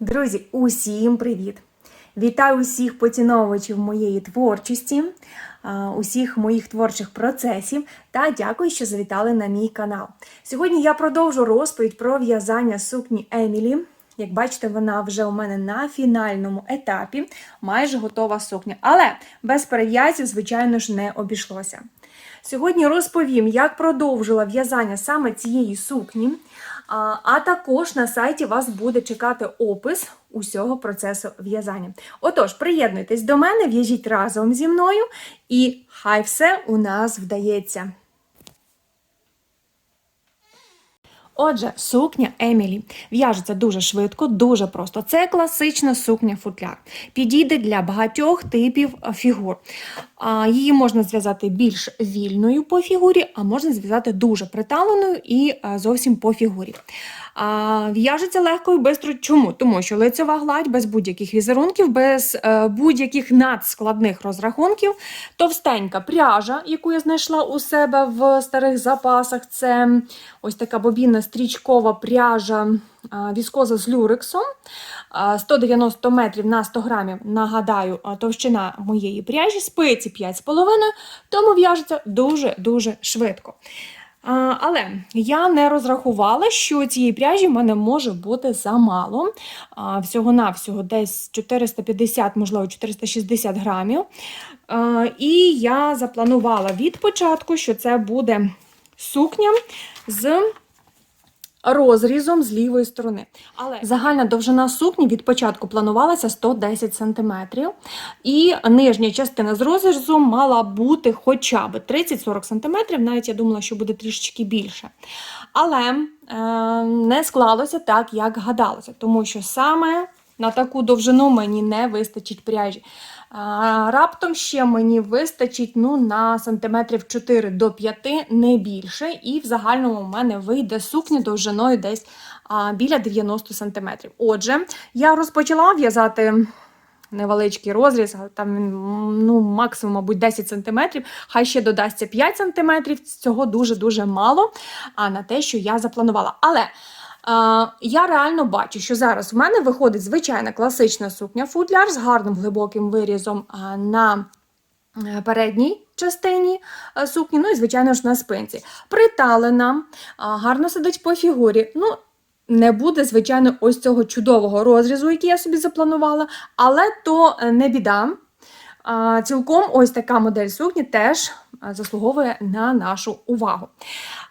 Друзі, усім привіт! Вітаю усіх поціновувачів моєї творчості, усіх моїх творчих процесів та дякую, що завітали на мій канал. Сьогодні я продовжу розповідь про в'язання сукні Емілі. Як бачите, вона вже у мене на фінальному етапі, майже готова сукня. Але без перев'язів, звичайно ж, не обійшлося. Сьогодні розповім, як продовжила в'язання саме цієї сукні. А, також на сайті вас буде чекати опис усього процесу в'язання. Отож, приєднуйтесь до мене, в'яжіть разом зі мною, і хай все у нас вдається. Отже, сукня Емілі в'яжеться дуже швидко, дуже просто. Це класична сукня футляр. Підійде для багатьох типів фігур. Її можна зв'язати більш вільною по фігурі, а можна зв'язати дуже приталеною і е, зовсім по фігурі. В'яжеться легко і швидко. Чому? Тому що лицьова гладь без будь-яких візерунків, без е, будь-яких надскладних розрахунків. Товстенька пряжа, яку я знайшла у себе в старих запасах. Це ось така бобінна стрічкова пряжа віскоза з люрексом. 190 метрів на 100 грамів. Нагадаю, товщина моєї пряжі, спиці 5,5, тому в'яжеться дуже-дуже швидко. Але я не розрахувала, що цієї пряжі в мене може бути замало. Всього-навсього десь 450, можливо, 460 грамів. І я запланувала від початку, що це буде сукня з розрізом з лівої сторони. Але загальна довжина сукні від початку планувалася 110 см. І нижня частина з розрізом мала бути хоча б 30-40 см, навіть я думала, що буде трішечки більше. Але е, не склалося так, як гадалося, тому що саме на таку довжину мені не вистачить пряжі. А, Раптом ще мені вистачить ну, на сантиметрів 4 до 5, не більше. І в загальному в мене вийде сукня довжиною десь а, біля 90 сантиметрів. Отже, я розпочала в'язати. Невеличкий розріз, там ну, максимум, мабуть, 10 см, хай ще додасться 5 см, цього дуже-дуже мало а на те, що я запланувала. Але я реально бачу, що зараз в мене виходить звичайна класична сукня футляр з гарним глибоким вирізом на е, передній частині е, сукні, ну і, звичайно ж, на спинці. Приталена, гарно сидить по фігурі. Ну, не буде, звичайно, ось цього чудового розрізу, який я собі запланувала, але то е, не біда. Цілком ось така модель сукні теж заслуговує на нашу увагу.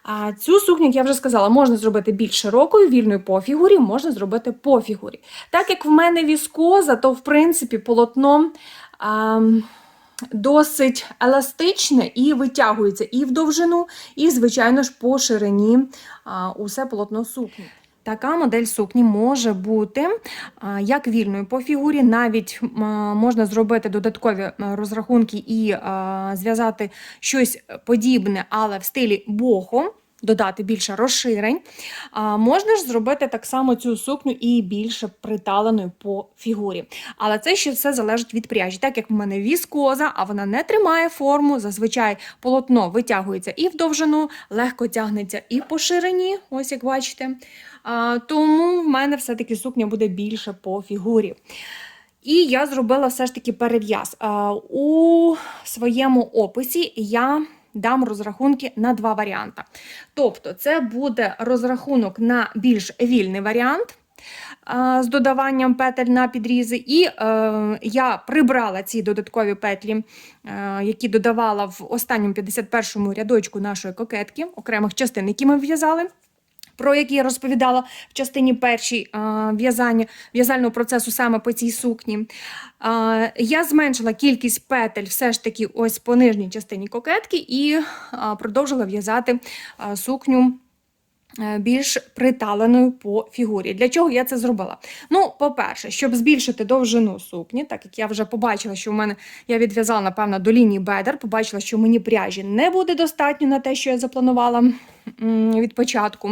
А Цю сукню, як я вже сказала, можна зробити більш широкою, вільною по фігурі, можна зробити по фігурі. Так як в мене віскоза, то в принципі полотно. А, Досить еластичне і витягується і в довжину, і, звичайно ж, по ширині а, усе полотно сукні. Така модель сукні може бути як вільною по фігурі, навіть можна зробити додаткові розрахунки і зв'язати щось подібне, але в стилі бохо. Додати більше розширень. А, можна ж зробити так само цю сукню і більше приталеною по фігурі. Але це ще все залежить від пряжі. Так як в мене віскоза, а вона не тримає форму, зазвичай полотно витягується і в довжину, легко тягнеться і по ширині, ось як бачите. А, тому в мене все-таки сукня буде більше по фігурі. І я зробила все ж таки перев'яз. У своєму описі я дам розрахунки на два варіанти. Тобто, це буде розрахунок на більш вільний варіант. З додаванням петель на підрізи, і е, я прибрала ці додаткові петлі, е, які додавала в останньому 51-му рядочку нашої кокетки, окремих частин, які ми в'язали про які я розповідала в частині першій в'язання в'язального процесу саме по цій сукні. Я зменшила кількість петель все ж таки ось по нижній частині кокетки і продовжила в'язати сукню. Е, Більш приталеною по фігурі. Для чого я це зробила? Ну, по-перше, щоб збільшити довжину сукні, так як я вже побачила, що в мене я відв'язала, напевно, до лінії бедер, побачила, що мені пряжі не буде достатньо на те, що я запланувала від початку.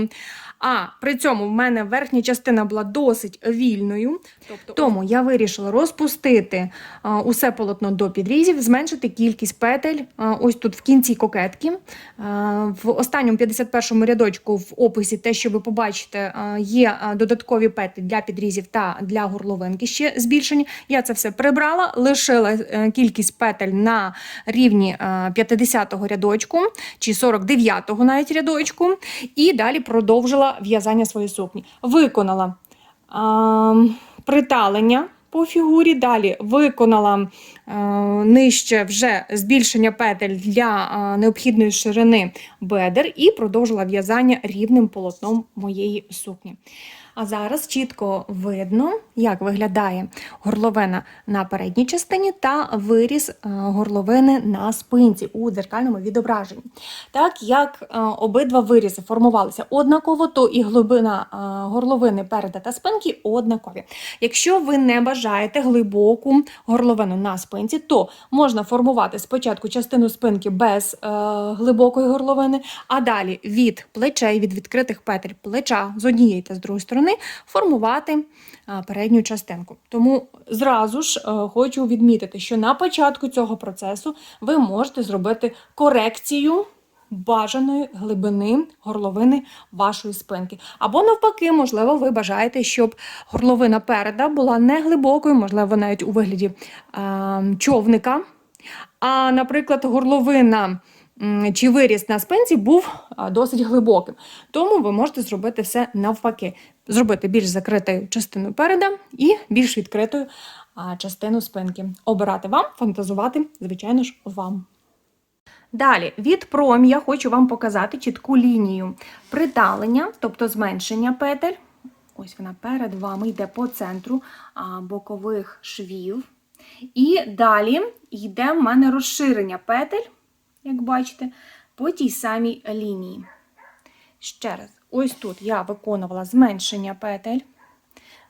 А при цьому в мене верхня частина була досить вільною. Тобто, тому я вирішила розпустити а, усе полотно до підрізів, зменшити кількість петель. а, ось тут в кінці кокетки. А, в останньому 51-му рядочку в описі, те, що ви побачите, а, є додаткові петлі для підрізів та для горловинки ще збільшені. Я це все прибрала, лишила е, кількість петель на рівні е, 50-го рядочку чи 49-го навіть рядочку, і далі продовжила в'язання своєї сукні. Виконала а, приталення по фігурі, далі виконала е, нижче вже збільшення петель для е, необхідної ширини бедер і продовжила в'язання рівним полотном моєї сукні. А зараз чітко видно, як виглядає горловина на передній частині та виріз е, горловини на спинці у дзеркальному відображенні. Так як е, обидва вирізи формувалися однаково, то і глибина е, горловини переда та спинки однакові. Якщо ви не бажаєте глибоку горловину на спинці, то можна формувати спочатку частину спинки без глибокої горловини, а далі від плечей, від відкритих петель плеча з однієї та з другої сторони формувати передню частинку. Тому зразу ж е, хочу відмітити, що на початку цього процесу ви можете зробити корекцію. Бажаної глибини горловини вашої спинки. Або навпаки, можливо, ви бажаєте, щоб горловина переда була не глибокою, можливо, навіть у вигляді е, човника. А, наприклад, горловина чи виріс на спинці був досить глибоким. Тому ви можете зробити все навпаки. Зробити більш закритою частину переда і більш відкритою частину спинки. Обирати вам, фантазувати, звичайно ж, вам. Далі, від пром'я хочу вам показати чітку лінію приталення, тобто зменшення петель. Ось вона перед вами йде по центру бокових швів. І далі йде в мене розширення петель, як бачите, по тій самій лінії. Ще раз, ось тут я виконувала зменшення петель.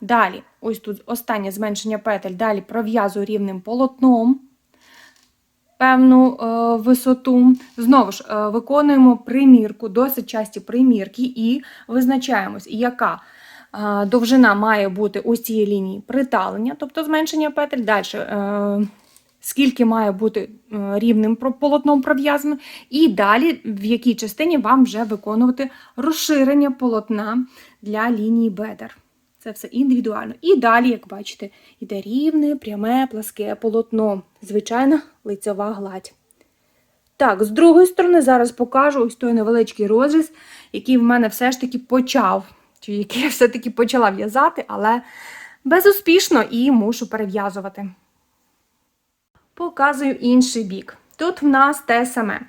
Далі, ось тут останнє зменшення петель, далі пров'язую рівним полотном певну е, висоту. Знову ж е, виконуємо примірку, досить часті примірки, і визначаємось, яка е, довжина має бути ось цієї лінії приталення, тобто зменшення петель. Далі, е, скільки має бути е, рівним полотном пров'язано, і далі в якій частині вам вже виконувати розширення полотна для лінії бедер. Це все індивідуально. І далі, як бачите, йде рівне, пряме, пласке полотно. Звичайна лицьова гладь. Так, з другої сторони, зараз покажу ось той невеличкий розріз, який в мене все ж таки почав, чи який я все-таки почала в'язати, але безуспішно і мушу перев'язувати. Показую інший бік. Тут в нас те саме.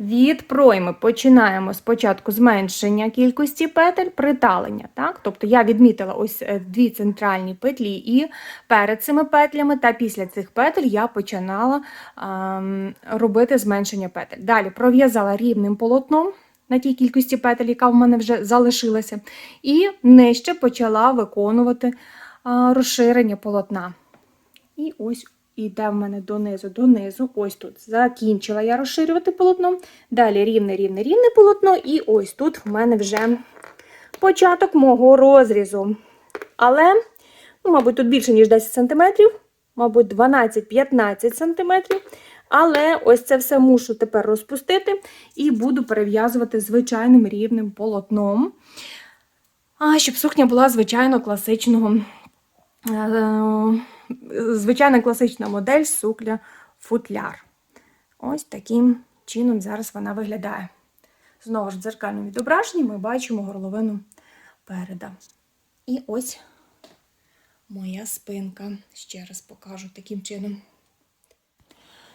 Від пройми починаємо спочатку зменшення кількості петель, приталення. Так? Тобто я відмітила ось е, дві центральні петлі, і перед цими петлями та після цих петель я починала ем, робити зменшення петель. Далі пров'язала рівним полотном на тій кількості петель, яка в мене вже залишилася, і нижче почала виконувати е, розширення полотна. І ось іде в мене донизу, донизу. Ось тут закінчила я розширювати полотно. Далі рівне, рівне, рівне полотно. І ось тут в мене вже початок мого розрізу. Але, ну, мабуть, тут більше, ніж 10 см, мабуть, 12-15 см. Але ось це все мушу тепер розпустити і буду перев'язувати звичайним рівним полотном. Щоб сукня була звичайно класичного. Звичайна класична модель сукля футляр. Ось таким чином зараз вона виглядає. Знову ж в дзеркальному відображенні ми бачимо горловину переда. І ось моя спинка. Ще раз покажу таким чином.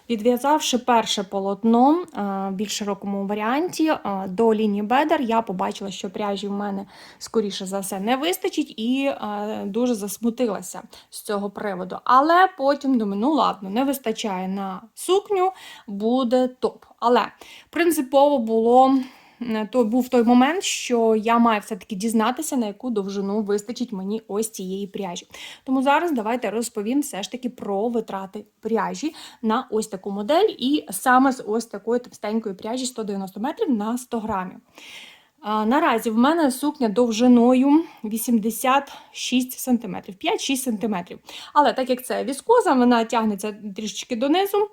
Відв'язавши перше полотно е, в більш широкому варіанті е, до лінії бедер, я побачила, що пряжі в мене, скоріше за все, не вистачить, і е, дуже засмутилася з цього приводу. Але потім думаю, ну ладно, не вистачає на сукню, буде топ. Але принципово було. Е, То був той момент, що я маю все-таки дізнатися, на яку довжину вистачить мені ось цієї пряжі. Тому зараз давайте розповім все ж таки про витрати пряжі на ось таку модель, і саме з ось такої товстенької пряжі 190 метрів на 100 грамів. Наразі в мене сукня довжиною 86 см, 5-6 см. Але так як це віскоза, вона тягнеться трішечки донизу.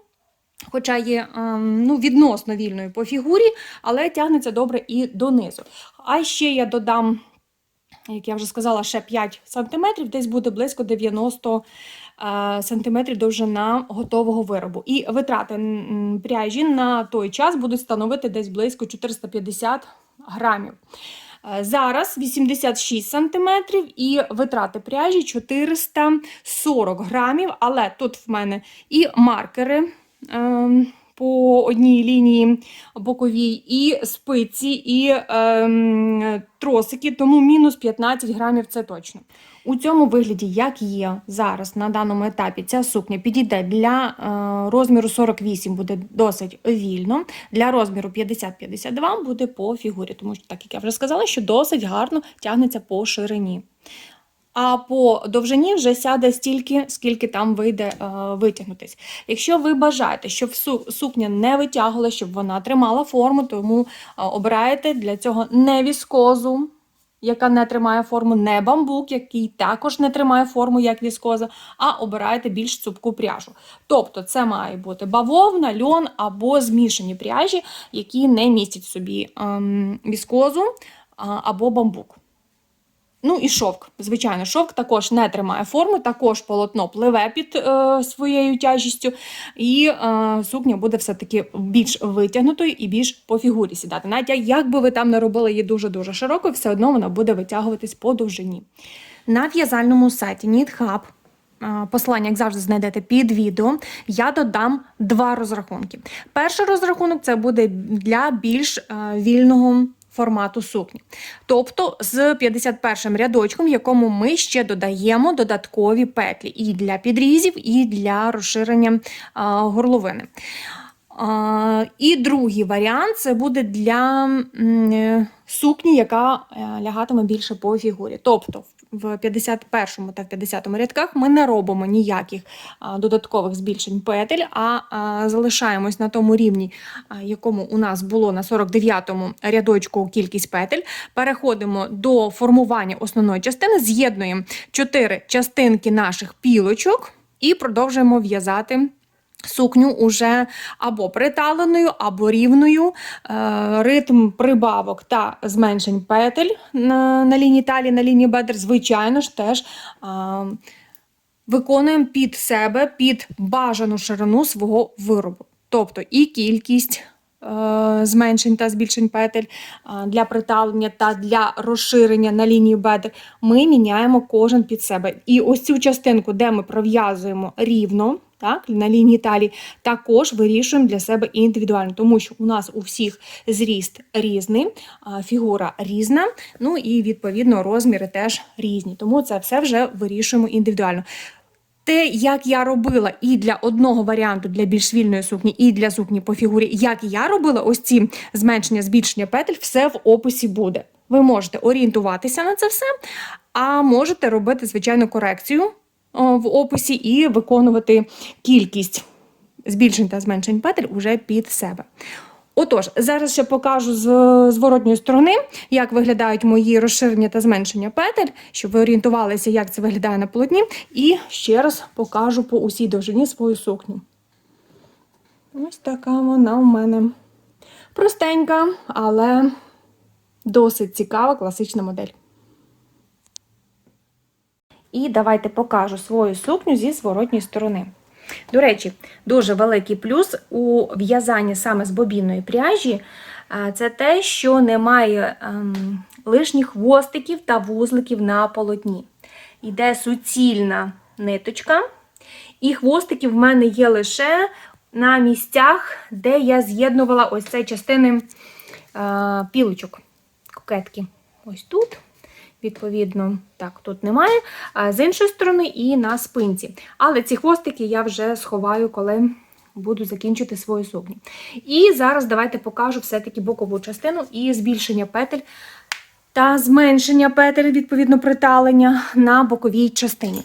Хоча є ем, ну, відносно вільною по фігурі, але тягнеться добре і донизу. А ще я додам, як я вже сказала, ще 5 см, десь буде близько 90 е, см довжина готового виробу. І витрати пряжі на той час будуть становити десь близько 450 грамів. Е, Зараз 86 см і витрати пряжі 440 грамів, але тут в мене і маркери по одній лінії боковій, і спиці, і ем, тросики, тому мінус 15 грамів це точно. У цьому вигляді, як є зараз на даному етапі, ця сукня підійде для е, розміру 48, буде досить вільно. Для розміру 50-52 буде по фігурі, тому що, так як я вже сказала, що досить гарно тягнеться по ширині. А по довжині вже сяде стільки, скільки там вийде е, витягнутись. Якщо ви бажаєте, щоб сукня не витягувала, щоб вона тримала форму, тому е, обираєте для цього не віскозу, яка не тримає форму, не бамбук, який також не тримає форму, як віскоза, а обираєте більш цупку пряжу. Тобто це має бути бавовна, льон або змішані пряжі, які не містять собі ем, віскозу або бамбук. Ну і шовк. Звичайно, шовк також не тримає форми, також полотно пливе під е, своєю тяжістю, і е, сукня буде все-таки більш витягнутою і більш по фігурі сідати. Навіть як би ви там не робили її дуже-дуже широкою, все одно вона буде витягуватись по довжині. На в'язальному сайті Knit Hub е, як завжди, знайдете під відео. Я додам два розрахунки. Перший розрахунок це буде для більш е, вільного формату сукні. Тобто з 51 рядочком, в якому ми ще додаємо додаткові петлі і для підрізів, і для розширення а, горловини. А, і другий варіант це буде для м, сукні, яка е, лягатиме більше по фігурі. Тобто в 51 та в 50 рядках ми не робимо ніяких додаткових збільшень петель, а, залишаємось на тому рівні, якому у нас було на 49-му рядочку кількість петель. Переходимо до формування основної частини, з'єднуємо чотири частинки наших пілочок і продовжуємо в'язати. Сукню уже або приталеною, або рівною. Е, Ритм прибавок та зменшень петель на, на лінії талії, на лінії бедер, звичайно ж, теж е, виконуємо під себе, під бажану ширину свого виробу. Тобто і кількість е, зменшень та збільшень петель для приталення та для розширення на лінії бедер ми міняємо кожен під себе. І ось цю частинку, де ми пров'язуємо рівно, так, на лінії талії, також вирішуємо для себе індивідуально, тому що у нас у всіх зріст різний, фігура різна, ну і відповідно розміри теж різні. Тому це все вже вирішуємо індивідуально. Те, як я робила і для одного варіанту для більш вільної сукні, і для сукні по фігурі, як я робила ось ці зменшення, збільшення петель, все в описі буде. Ви можете орієнтуватися на це все, а можете робити, звичайно, корекцію в описі і виконувати кількість збільшень та зменшень петель уже під себе. Отож, зараз ще покажу з зворотньої сторони, як виглядають мої розширення та зменшення петель, щоб ви орієнтувалися, як це виглядає на полотні. І ще раз покажу по усій довжині свою сукню. Ось така вона у мене простенька, але досить цікава класична модель. І давайте покажу свою сукню зі зворотньої сторони. До речі, дуже великий плюс у в'язанні саме з бобінної пряжі це те, що немає ем, лишніх хвостиків та вузликів на полотні. Йде суцільна ниточка, і хвостики в мене є лише на місцях, де я з'єднувала ось ці частини е, пілочок, кокетки. Ось тут. Відповідно, так, тут немає. З іншої сторони, і на спинці. Але ці хвостики я вже сховаю, коли буду закінчити свою сукню. І зараз давайте покажу все-таки бокову частину і збільшення петель та зменшення петель, відповідно, приталення на боковій частині.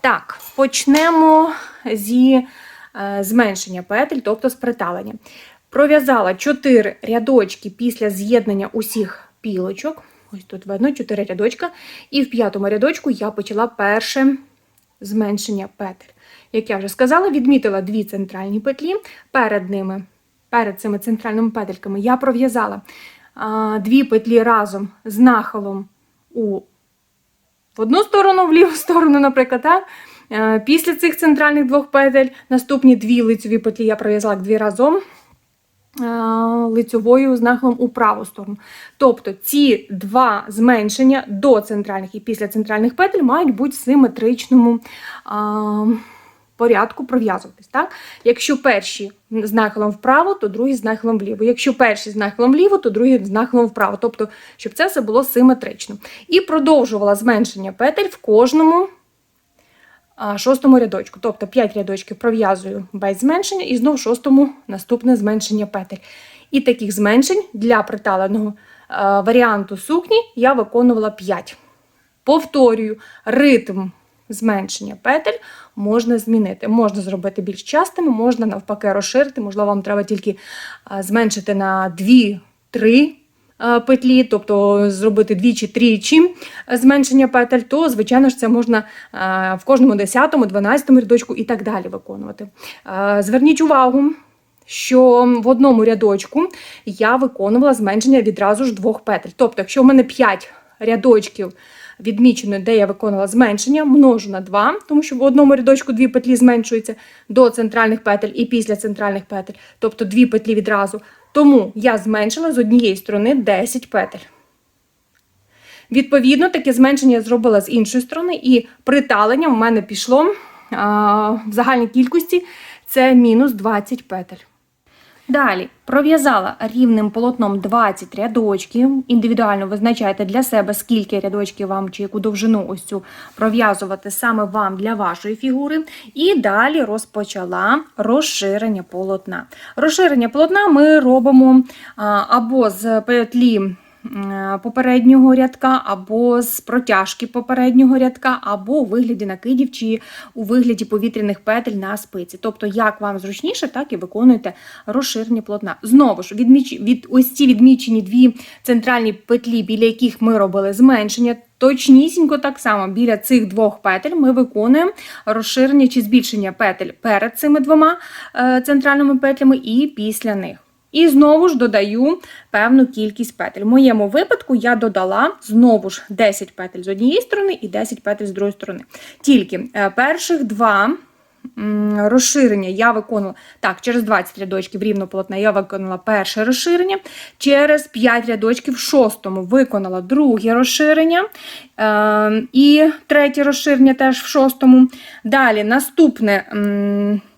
Так, почнемо зі е, зменшення петель, тобто з приталення. Пров'язала 4 рядочки після з'єднання усіх пілочок. Ось тут видно 4 рядочка. І в п'ятому рядочку я почала перше зменшення петель. Як я вже сказала, відмітила дві центральні петлі. Перед ними, перед цими центральними петельками, я пров'язала дві петлі разом з нахилом у в одну сторону, в ліву сторону, наприклад. Так? Е, Після цих центральних двох петель наступні дві лицеві петлі я пров'язала дві разом лицьовою з у праву сторону. Тобто ці два зменшення до центральних і після центральних петель мають бути в симетричному а, порядку пров'язуватись. Якщо перші з нахилом вправо, то другі з нахилом вліво. Якщо перші з нахилом вліво, то другі з нахилом вправо. Тобто, щоб це все було симетрично. І продовжувала зменшення петель в кожному шостому рядочку. Тобто 5 рядочків пров'язую без зменшення і знову в шостому наступне зменшення петель. І таких зменшень для приталеного е, варіанту сукні я виконувала 5. Повторюю, ритм зменшення петель можна змінити. Можна зробити більш частими, можна навпаки розширити. Можливо, вам треба тільки е, зменшити на 2-3 е, петлі, тобто зробити двічі тричі зменшення петель, то, звичайно ж, це можна е, в кожному 10, 12 рядочку і так далі виконувати. Е, Зверніть увагу. Що в одному рядочку я виконувала зменшення відразу ж двох петель. Тобто, якщо в мене 5 рядочків відмічено, де я виконала зменшення, множу на 2, тому що в одному рядочку дві петлі зменшуються до центральних петель і після центральних петель, тобто дві петлі відразу. Тому я зменшила з однієї сторони 10 петель. Відповідно, таке зменшення я зробила з іншої сторони, і приталення в мене пішло а, в загальній кількості це мінус 20 петель. Далі пров'язала рівним полотном 20 рядочків. Індивідуально визначайте для себе, скільки рядочків вам чи яку довжину ось цю пров'язувати саме вам для вашої фігури. І далі розпочала розширення полотна. Розширення полотна ми робимо або з петлі попереднього рядка, або з протяжки попереднього рядка, або у вигляді накидів чи у вигляді повітряних петель на спиці. Тобто, як вам зручніше, так і виконуєте розширення полотна. Знову ж, відміч... від ось ці відмічені дві центральні петлі, біля яких ми робили зменшення. Точнісінько так само біля цих двох петель ми виконуємо розширення чи збільшення петель перед цими двома е, центральними петлями і після них. І знову ж додаю певну кількість петель. В моєму випадку я додала знову ж 10 петель з однієї сторони і 10 петель з другої сторони. Тільки е, перших два розширення я виконала так, через 20 рядочків рівно полотна я виконала перше розширення, через 5 рядочків в шостому виконала друге розширення. Е, і третє розширення теж в шостому. Далі наступне.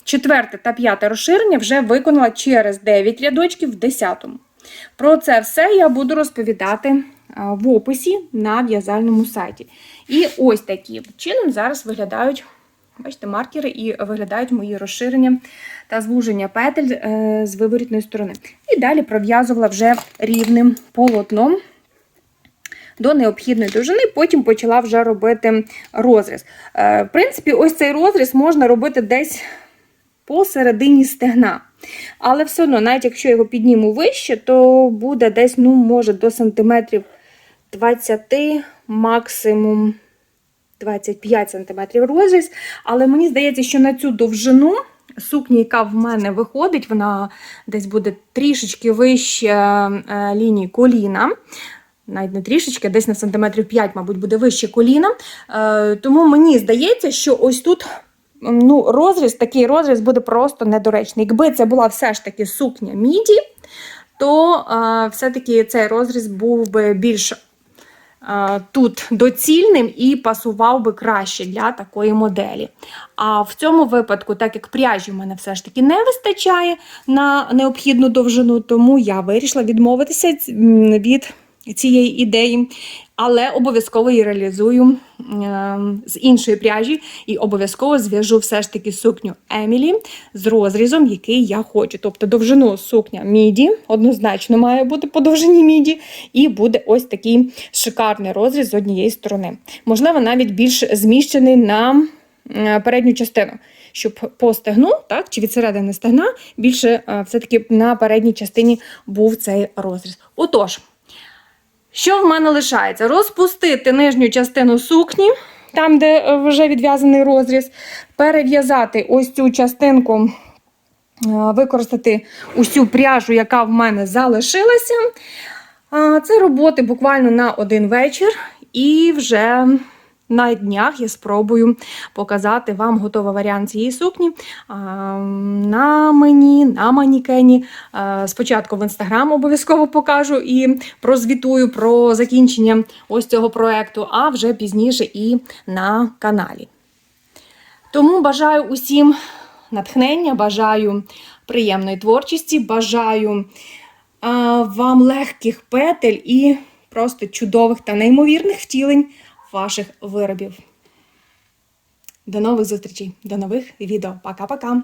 Четверте та п'яте розширення вже виконала через 9 рядочків в 10. Про це все я буду розповідати в описі на в'язальному сайті. І ось таким чином зараз виглядають, бачите, маркери і виглядають мої розширення та звуження петель е, з виворітної сторони. І далі пров'язувала вже рівним полотном. До необхідної довжини, потім почала вже робити розріз. Е, В принципі, ось цей розріз можна робити десь посередині стегна. Але все одно, навіть якщо його підніму вище, то буде десь, ну, може, до сантиметрів 20, максимум 25 сантиметрів розріз. Але мені здається, що на цю довжину сукні, яка в мене виходить, вона десь буде трішечки вище е, лінії коліна. Навіть не трішечки, десь на сантиметрів 5, мабуть, буде вище коліна. Е, тому мені здається, що ось тут ну, розріз, такий розріз буде просто недоречний. Якби це була все ж таки сукня міді, то все-таки цей розріз був би більш тут доцільним і пасував би краще для такої моделі. А в цьому випадку, так як пряжі в мене все ж таки не вистачає на необхідну довжину, тому я вирішила відмовитися від цієї ідеї, але обов'язково її реалізую з іншої пряжі і обов'язково зв'яжу все ж таки сукню Емілі з розрізом, який я хочу. Тобто довжину сукня міді, однозначно має бути по довжині міді, і буде ось такий шикарний розріз з однієї сторони. Можливо, навіть більш зміщений на передню частину. Щоб по стегну, так, чи від середини стегна, більше е, все-таки на передній частині був цей розріз. Отож, Що в мене лишається? Розпустити нижню частину сукні, там, де е, вже відв'язаний розріз, перев'язати ось цю частинку, е, використати усю пряжу, яка в мене залишилася. Це роботи буквально на один вечір, і вже на днях я спробую показати вам готовий варіант цієї сукні на мені, на манікені. Спочатку в інстаграм обов'язково покажу і прозвітую про закінчення ось цього проекту, а вже пізніше і на каналі. Тому бажаю усім натхнення, бажаю приємної творчості, бажаю вам легких петель і просто чудових та неймовірних втілень ваших виробів. До нових зустрічей, до нових відео. Пока-пока!